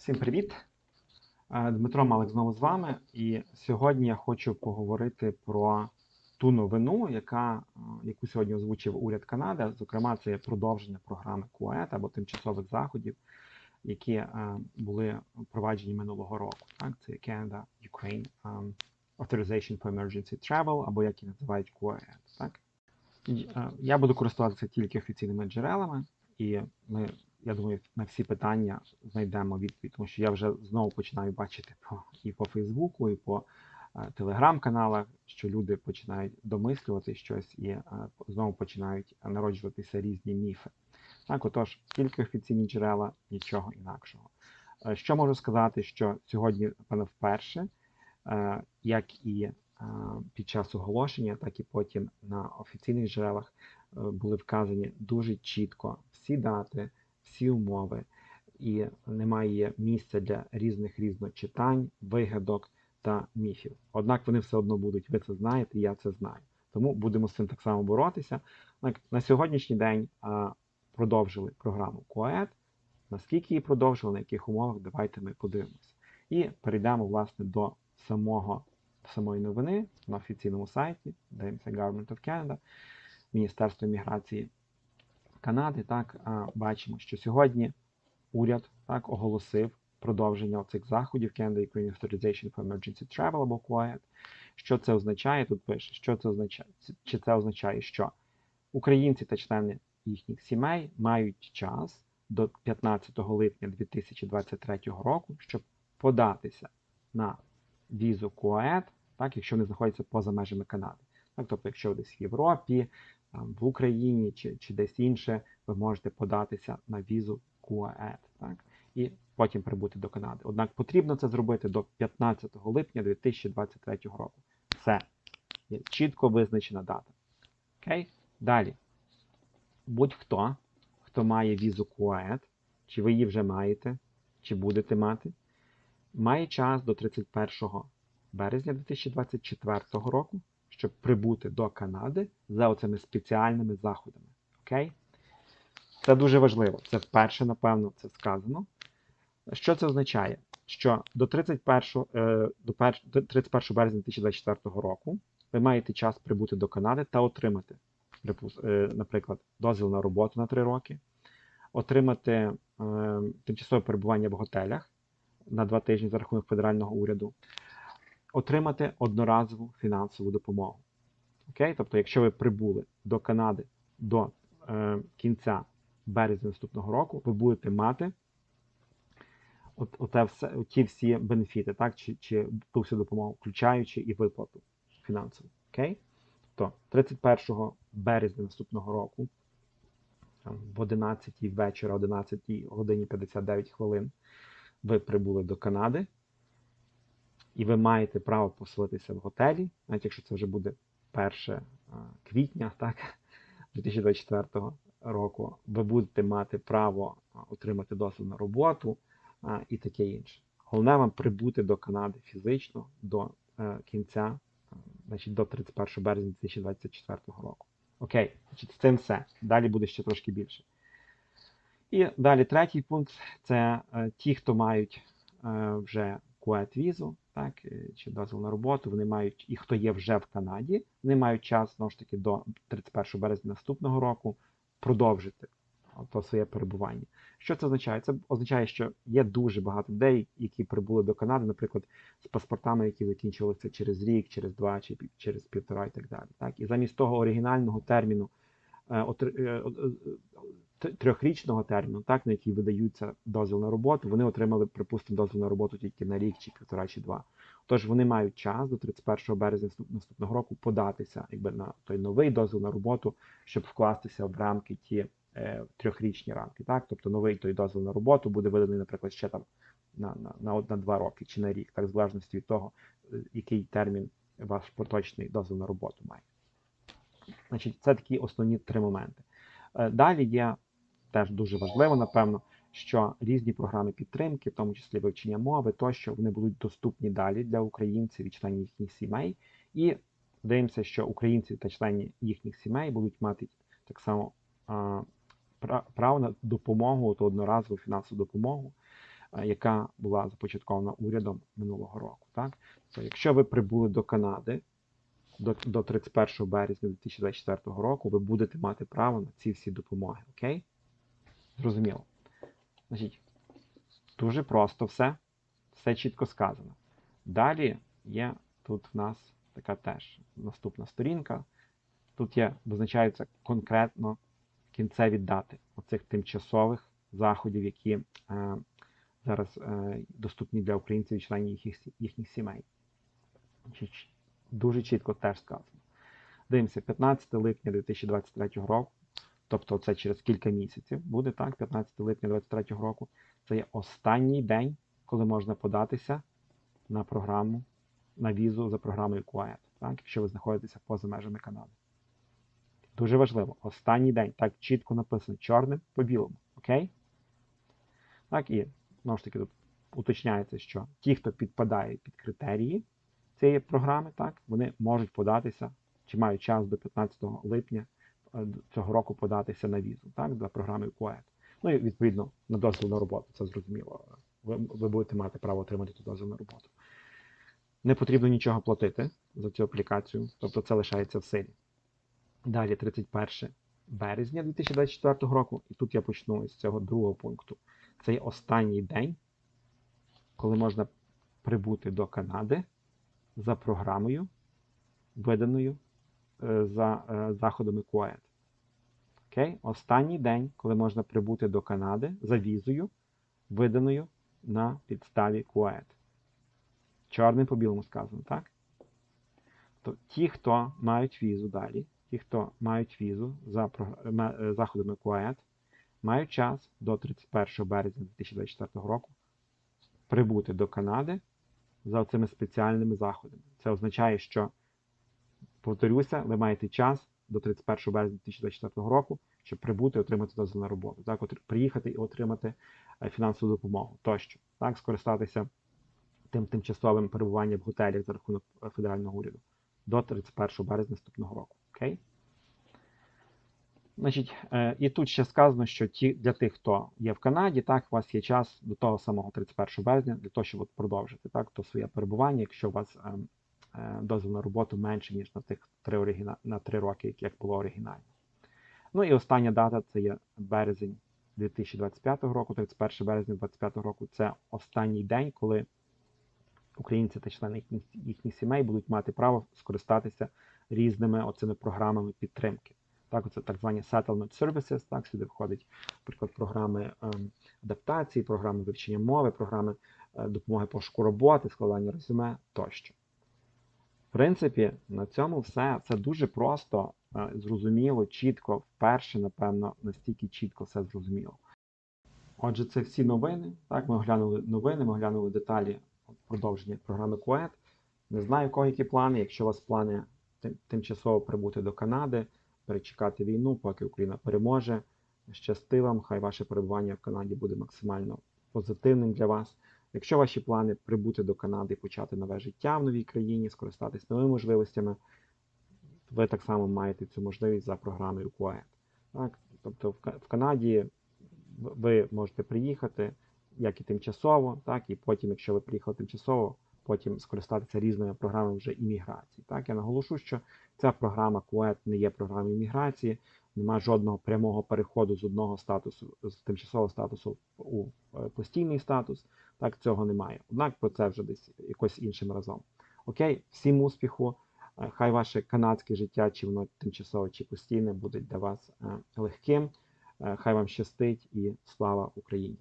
Всім привіт! Е, Дмитро Малик знову з вами. І сьогодні я хочу поговорити про ту новину, яка, е, яку сьогодні озвучив уряд Канади. Зокрема, це продовження програми КУЕТ або тимчасових заходів, які е, були впроваджені минулого року. Так, це Canada Ukraine um, Authorization for Emergency Travel, або як її називають КУЕТ. Так? Я буду користуватися тільки офіційними джерелами, і ми я думаю, на всі питання знайдемо відповідь, тому що я вже знову починаю бачити по і по Фейсбуку, і по е, телеграм-каналах, що люди починають домислювати щось і е, знову починають народжуватися різні міфи. Так, отож, тільки офіційні джерела, нічого інакшого. Е, що можу сказати, що сьогодні, напевно, вперше, як і під час оголошення, так і потім на офіційних джерелах були вказані дуже чітко всі дати всі умови, і немає місця для різних різночитань, вигадок та міфів. Однак вони все одно будуть, ви це знаєте, я це знаю. Тому будемо з цим так само боротися. На сьогоднішній день продовжили програму КОЕД. Наскільки її продовжили, на яких умовах, давайте ми подивимося. І перейдемо власне до самого, самої новини на офіційному сайті, дивимося Government of Canada, Міністерство імміграції Канади, так бачимо, що сьогодні уряд так оголосив продовження цих заходів Canada Ukraine Authorization for Emergency Travel або QUIET. Що це означає? Тут пише, що це означає? Чи це означає, що українці та члени їхніх сімей мають час до 15 липня 2023 року, щоб податися на візу QUIET, так, якщо вони знаходяться поза межами Канади. Так, Тобто, якщо десь в Європі, в Україні чи чи десь інше, ви можете податися на візу QAED, так? і потім прибути до Канади. Однак потрібно це зробити до 15 липня 2023 року. Все. Є чітко визначена дата. Окей? Далі. Будь-хто, хто має візу QAED, чи ви її вже маєте, чи будете мати, має час до 31 березня 2024 року щоб прибути до Канади за оцими спеціальними заходами. Окей? Це дуже важливо. Це вперше, напевно, це сказано. Що це означає? Що до 31 е, до 31 березня 2024 року ви маєте час прибути до Канади та отримати, е, наприклад, дозвіл на роботу на 3 роки, отримати е, тимчасове перебування в готелях на 2 тижні за рахунок федерального уряду, отримати одноразову фінансову допомогу. Окей? Тобто, якщо ви прибули до Канади до е, кінця березня наступного року, ви будете мати от, оте все, ті всі бенефіти, так? чи чи ту всю допомогу, включаючи і виплату фінансову. Окей? Тобто 31 березня наступного року, там, в 11 вечора, 11 годині 59 хвилин, ви прибули до Канади і ви маєте право поселитися в готелі, навіть якщо це вже буде 1 квітня так, 2024 року, ви будете мати право отримати досвід на роботу і таке інше. Головне вам прибути до Канади фізично до е, кінця, значить до 31 березня 2024 року. Окей, значить, з цим все. Далі буде ще трошки більше. І далі третій пункт це е, ті, хто мають е, вже QET візу, так, е, чи дозвіл на роботу, вони мають, і хто є вже в Канаді, вони мають час знову ж таки до 31 березня наступного року продовжити то своє перебування. Що це означає? Це означає, що є дуже багато людей, які прибули до Канади, наприклад, з паспортами, які закінчилися через рік, через два чи через півтора і так далі. Так? І замість того оригінального терміну е, е, трьохрічного терміну, так, на який видаються дозвіл на роботу, вони отримали, припустимо, дозвіл на роботу тільки на рік, чи півтора, чи два. Тож вони мають час до 31 березня наступного року податися якби, на той новий дозвіл на роботу, щоб вкластися в рамки ті е, трьохрічні рамки. Так? Тобто новий той дозвіл на роботу буде виданий, наприклад, ще там на на, на, на два роки чи на рік, так, в залежності від того, е, який термін ваш поточний дозвіл на роботу має. Значить, Це такі основні три моменти. Е, далі є теж дуже важливо, напевно, що різні програми підтримки, в тому числі вивчення мови, тощо вони будуть доступні далі для українців і членів їхніх сімей. І дивимося, що українці та члени їхніх сімей будуть мати так само право на допомогу, то одноразову фінансову допомогу яка була започаткована урядом минулого року. Так? То якщо ви прибули до Канади до, до 31 березня 2024 року, ви будете мати право на ці всі допомоги. Окей? Зрозуміло. Значить, дуже просто все, все чітко сказано. Далі є тут в нас така теж наступна сторінка. Тут є, визначаються конкретно кінцеві дати оцих тимчасових заходів, які е, зараз е, доступні для українців і членів їхніх, їхніх сімей. Дуже чітко теж сказано. Дивимося, 15 липня 2023 року, тобто це через кілька місяців буде так, 15 липня 2023 року. Це є останній день, коли можна податися на програму, на візу за програмою QUIET, так, якщо ви знаходитеся поза межами Канади. Дуже важливо, останній день, так чітко написано чорним по білому. Окей? Так, і знову ж таки тут уточняється, що ті, хто підпадає під критерії цієї програми, так, вони можуть податися, чи мають час до 15 липня цього року податися на візу так, за програмою QUET. Ну і відповідно на дозвіл на роботу, це зрозуміло. Ви, ви будете мати право отримати ту дозвіл на роботу. Не потрібно нічого платити за цю аплікацію, тобто це лишається в силі. Далі 31 березня 2024 року, і тут я почну з цього другого пункту. Це є останній день, коли можна прибути до Канади за програмою, виданою е, за е, заходами QUET. Окей? Останній день, коли можна прибути до Канади за візою, виданою на підставі QUET. Чорним по білому сказано, так? То ті, хто мають візу далі, ті, хто мають візу за е, заходами QUET, мають час до 31 березня 2024 року прибути до Канади за цими спеціальними заходами. Це означає, що, повторюся, ви маєте час до 31 березня 2024 року, щоб прибути і отримати дозвіл на роботу. Так, от, приїхати і отримати е, фінансову допомогу тощо. Так, скористатися тим тимчасовим перебуванням в готелях за рахунок е, федерального уряду до 31 березня наступного року. Окей? Значить, е, І тут ще сказано, що ті, для тих, хто є в Канаді, так, у вас є час до того самого 31 березня для того, щоб от продовжити так, то своє перебування, якщо у вас е, е, дозвіл на роботу менше, ніж на тих 3 оригіна... на 3 роки, як було оригінально. Ну і остання дата це є березень 2025 року, 31 березня 2025 року. Це останній день, коли українці та члени їхніх, сімей будуть мати право скористатися різними оцими програмами підтримки. Так, це так звані Settlement Services, так, сюди входить, наприклад, програми ем, адаптації, програми вивчення мови, програми е, допомоги пошуку роботи, складання резюме тощо. В принципі, на цьому все. Це дуже просто, е, зрозуміло, чітко, вперше, напевно, настільки чітко все зрозуміло. Отже, це всі новини. Так, Ми оглянули новини, ми оглянули деталі продовження програми QUET. Не знаю, у кого які плани. Якщо у вас плани тим, тимчасово прибути до Канади, перечекати війну, поки Україна переможе. Щасти вам, хай ваше перебування в Канаді буде максимально позитивним для вас. Якщо ваші плани прибути до Канади почати нове життя в новій країні, скористатися новими можливостями, ви так само маєте цю можливість за програмою QUET. Так? Тобто в Канаді ви можете приїхати як і тимчасово, так і потім, якщо ви приїхали тимчасово, потім скористатися різними програмами вже імміграції. Так, Я наголошу, що ця програма QUET не є програмою імміграції, немає жодного прямого переходу з одного статусу, з тимчасового статусу у е, постійний статус. Так, цього немає. Однак про це вже десь якось іншим разом. Окей, всім успіху! Е, хай ваше канадське життя, чи воно тимчасове, чи постійне, буде для вас е, легким. Хай вам щастить і слава Україні!